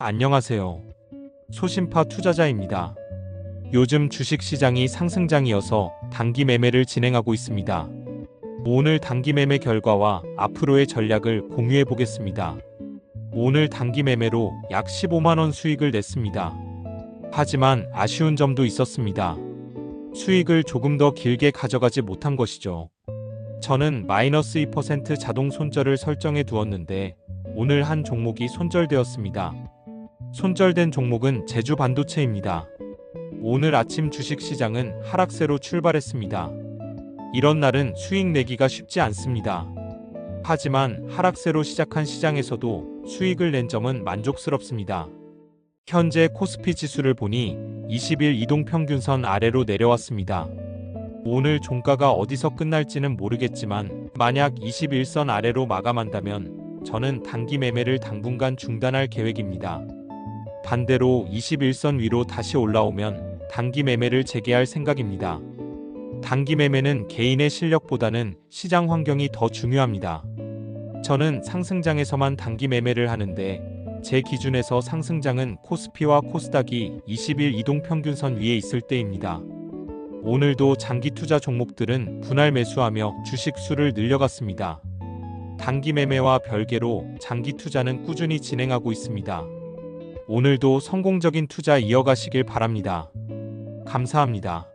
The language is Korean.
안녕하세요. 소심파 투자자입니다. 요즘 주식 시장이 상승장이어서 단기 매매를 진행하고 있습니다. 오늘 단기 매매 결과와 앞으로의 전략을 공유해 보겠습니다. 오늘 단기 매매로 약 15만원 수익을 냈습니다. 하지만 아쉬운 점도 있었습니다. 수익을 조금 더 길게 가져가지 못한 것이죠. 저는 마이너스 2% 자동 손절을 설정해 두었는데 오늘 한 종목이 손절되었습니다. 손절된 종목은 제주 반도체입니다. 오늘 아침 주식 시장은 하락세로 출발했습니다. 이런 날은 수익 내기가 쉽지 않습니다. 하지만 하락세로 시작한 시장에서도 수익을 낸 점은 만족스럽습니다. 현재 코스피 지수를 보니 20일 이동 평균선 아래로 내려왔습니다. 오늘 종가가 어디서 끝날지는 모르겠지만 만약 21선 아래로 마감한다면 저는 단기 매매를 당분간 중단할 계획입니다. 반대로 21선 위로 다시 올라오면 단기 매매를 재개할 생각입니다. 단기 매매는 개인의 실력보다는 시장 환경이 더 중요합니다. 저는 상승장에서만 단기 매매를 하는데 제 기준에서 상승장은 코스피와 코스닥이 20일 이동 평균선 위에 있을 때입니다. 오늘도 장기 투자 종목들은 분할 매수하며 주식 수를 늘려갔습니다. 단기 매매와 별개로 장기 투자는 꾸준히 진행하고 있습니다. 오늘도 성공적인 투자 이어가시길 바랍니다. 감사합니다.